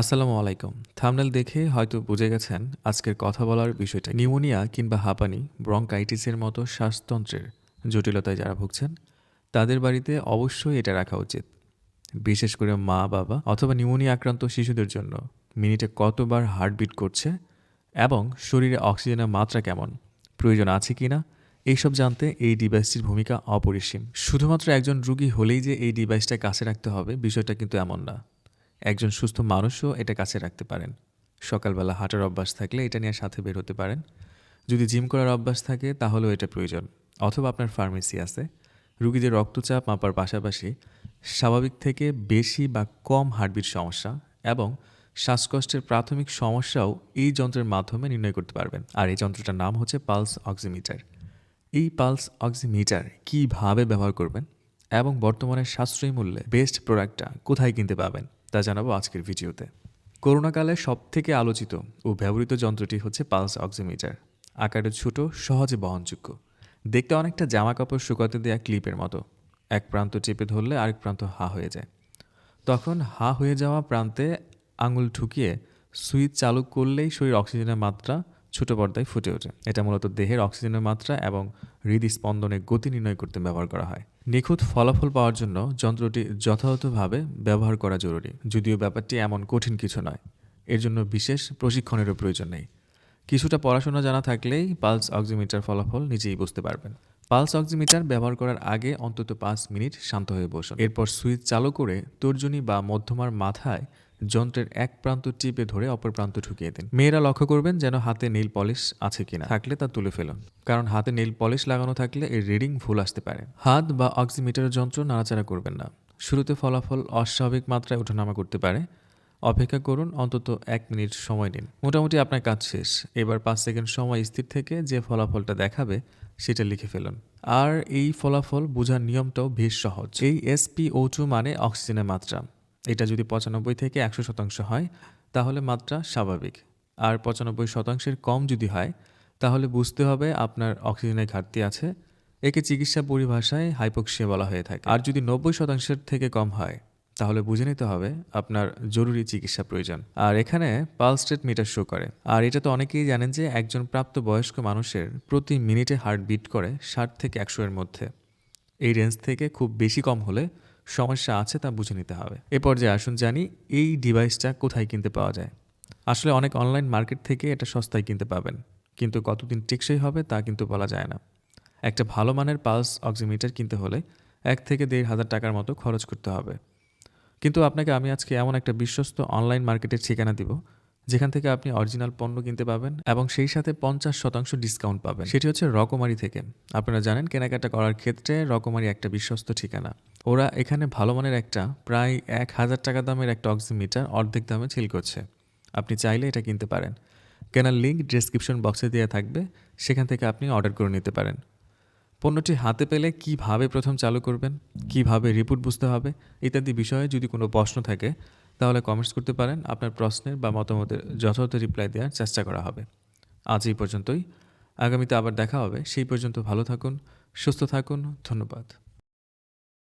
আসসালামু আলাইকুম। থামনেল দেখে হয়তো বুঝে গেছেন আজকের কথা বলার বিষয়টা। নিউমোনিয়া কিংবা হাঁপানি, ব্রঙ্কাইটিসের মতো শ্বাসতন্ত্রের জটিলতায় যারা ভুগছেন, তাদের বাড়িতে অবশ্যই এটা রাখা উচিত। বিশেষ করে মা, বাবা অথবা নিউমোনিয়া আক্রান্ত শিশুদের জন্য মিনিটে কতবার হার্টবিট করছে এবং শরীরে অক্সিজেনের মাত্রা কেমন, প্রয়োজন আছে কি না এইসব জানতে এই ডিভাইসটির ভূমিকা অপরিসীম। শুধুমাত্র একজন রুগী হলেই যে এই ডিভাইসটা কাছে রাখতে হবে বিষয়টা কিন্তু এমন না। একজন সুস্থ মানুষও এটা কাছে রাখতে পারেন। সকালবেলা হাঁটার অভ্যাস থাকলে এটা নিয়ে সাথে বের হতে পারেন। যদি জিম করার অভ্যাস থাকে, তাহলেও এটা প্রয়োজন। অথবা আপনার ফার্মেসি আছে। রুগীদের রক্তচাপ মাপার পাশাপাশি স্বাভাবিক থেকে বেশি বা কম হার্টবিট সমস্যা এবং শ্বাসকষ্টের প্রাথমিক সমস্যাও এই যন্ত্রের মাধ্যমে নির্ণয় করতে পারবেন। আর এই যন্ত্রটার নাম হচ্ছে পালস অক্সিমিটার। এই পালস অক্সিমিটার কীভাবে ব্যবহার করবেন এবং বর্তমানে সাশ্রয়ী মূল্যে বেস্ট প্রোডাক্টটা কোথায় কিনতে পাবেন? তা জানাব আজকের ভিডিওতে। করোনাকালে সব থেকে আলোচিত ও ব্যবহৃত যন্ত্রটি হচ্ছে পালস অক্সিমিটার। আকারে ছোট, সহজে বহনযোগ্য। দেখতে অনেকটা জামা কাপড় শুকাতে দেওয়া ক্লিপের মতো। এক প্রান্ত চেপে ধরলে আরেক প্রান্ত হা হয়ে যায়। তখন হা হয়ে যাওয়া প্রান্তে আঙুল ঠুকিয়ে সুইচ চালু করলেই শরীর অক্সিজেনের মাত্রা ছোট পর্দায় ফুটে ওঠে। এটা মূলত দেহের অক্সিজেনের মাত্রা এবং হৃদস্পন্দনের গতি নির্ণয় করতে ব্যবহার করা হয়। নিখুঁত ফলাফল পাওয়ার জন্য যন্ত্রটি যথাযথভাবে ব্যবহার করা জরুরি, যদিও ব্যাপারটি এমন কঠিন কিছু নয়। এর জন্য বিশেষ প্রশিক্ষণেরও প্রয়োজন নেই। কিছুটা পড়াশোনা জানা থাকলেই পালস অক্সিমিটার ফলাফল নিজেই বুঝতে পারবেন। পালস অক্সিমিটার ব্যবহার করার আগে অন্তত পাঁচ মিনিট শান্ত হয়ে বসুন। এরপর সুইচ চালু করে তর্জনী বা মধ্যমার মাথায় যন্ত্রের এক প্রান্ত টিপে ধরে অপর প্রান্ত ঢুকিয়ে দিন। মেয়েরা লক্ষ্য করবেন যেন হাতে নীল পলিশ আছে কিনা। থাকলে তা তুলে ফেলুন। কারণ হাতে নীল পলিশ লাগানো থাকলে এর রিডিং ভুল আসতে পারে। হাত বা অক্সিমিটারের যন্ত্র নাড়াচাড়া করবেন না। শুরুতে ফলাফল অস্বাভাবিক মাত্রায় ওঠানামা করতে পারে। অপেক্ষা করুন অন্তত এক মিনিট সময় নিন। মোটামুটি আপনার কাজ শেষ। এবার পাঁচ সেকেন্ড সময় স্থির থেকে যে ফলাফলটা দেখাবে, সেটা লিখে ফেলুন। আর এই ফলাফল বোঝার নিয়মটাও বেশ সহজ। এই এসপিও টু মানে অক্সিজেনের মাত্রা। এটা যদি পঁচানব্বই থেকে একশো শতাংশ হয়, তাহলে মাত্রা স্বাভাবিক। আর পঁচানব্বই শতাংশের কম যদি হয়, তাহলে বুঝতে হবে আপনার অক্সিজেনের ঘাটতি আছে। একে চিকিৎসা পরিভাষায় হাইপোক্সিয়া বলা হয়ে থাকে। আর যদি নব্বই শতাংশের থেকে কম হয়, তাহলে বুঝে নিতে হবে আপনার জরুরি চিকিৎসা প্রয়োজন। আর এখানে পালস রেট মিটার শো করে। আর এটা তো অনেকেই জানেন যে একজন প্রাপ্তবয়স্ক মানুষের প্রতি মিনিটে হার্ট বিট করে ষাট থেকে একশো এর মধ্যে। এই রেঞ্জ থেকে খুব বেশি কম হলে সমস্যা আছে তা বুঝে নিতে হবে। এ পর্যায়ে আসুন জানি, এই ডিভাইসটা কোথায় কিনতে পাওয়া যায়? আসলে অনেক অনলাইন মার্কেট থেকে এটা সস্তায় কিনতে পাবেন। কিন্তু কতদিন টেকসই হবে তা কিন্তু বলা যায় না। একটা ভালো মানের পালস অক্সিমিটার কিনতে হলে এক থেকে দেড় হাজার টাকার মতো খরচ করতে হবে। কিন্তু আপনাকে আমি আজকে এমন একটা বিশ্বস্ত অনলাইন মার্কেটের ঠিকানা দিব, যেখান থেকে আপনি অরিজিনাল পণ্য কিনতে পাবেন এবং সেই সাথে পঞ্চাশ শতাংশ ডিসকাউন্ট পাবেন। সেটি হচ্ছে রকমারি থেকে। আপনারা জানেন, কেনাকাটা করার ক্ষেত্রে রকমারি একটা বিশ্বস্ত ঠিকানা। ওরা এখানে ভালো মানের একটা প্রায় এক হাজার টাকা দামের একটা অক্সিমিটার অর্ধেক দামে ছিল করছে। আপনি চাইলে এটা কিনতে পারেন। কেনার লিঙ্ক ডিসক্রিপশন বক্সে দেওয়া থাকবে। সেখান থেকে আপনি অর্ডার করে নিতে পারেন। পণ্যটি হাতে পেলে কীভাবে প্রথম চালু করবেন, কীভাবে রিপোর্ট বুঝতে হবে ইত্যাদি বিষয়ে যদি কোনো প্রশ্ন থাকে, তাহলে কমেন্টস করতে পারেন। আপনার প্রশ্নের বা মতামতের যথাযথ রিপ্লাই দেওয়ার চেষ্টা করা হবে। আজ এই পর্যন্তই। আগামীতে আবার দেখা হবে। সেই পর্যন্ত ভালো থাকুন, সুস্থ থাকুন। ধন্যবাদ।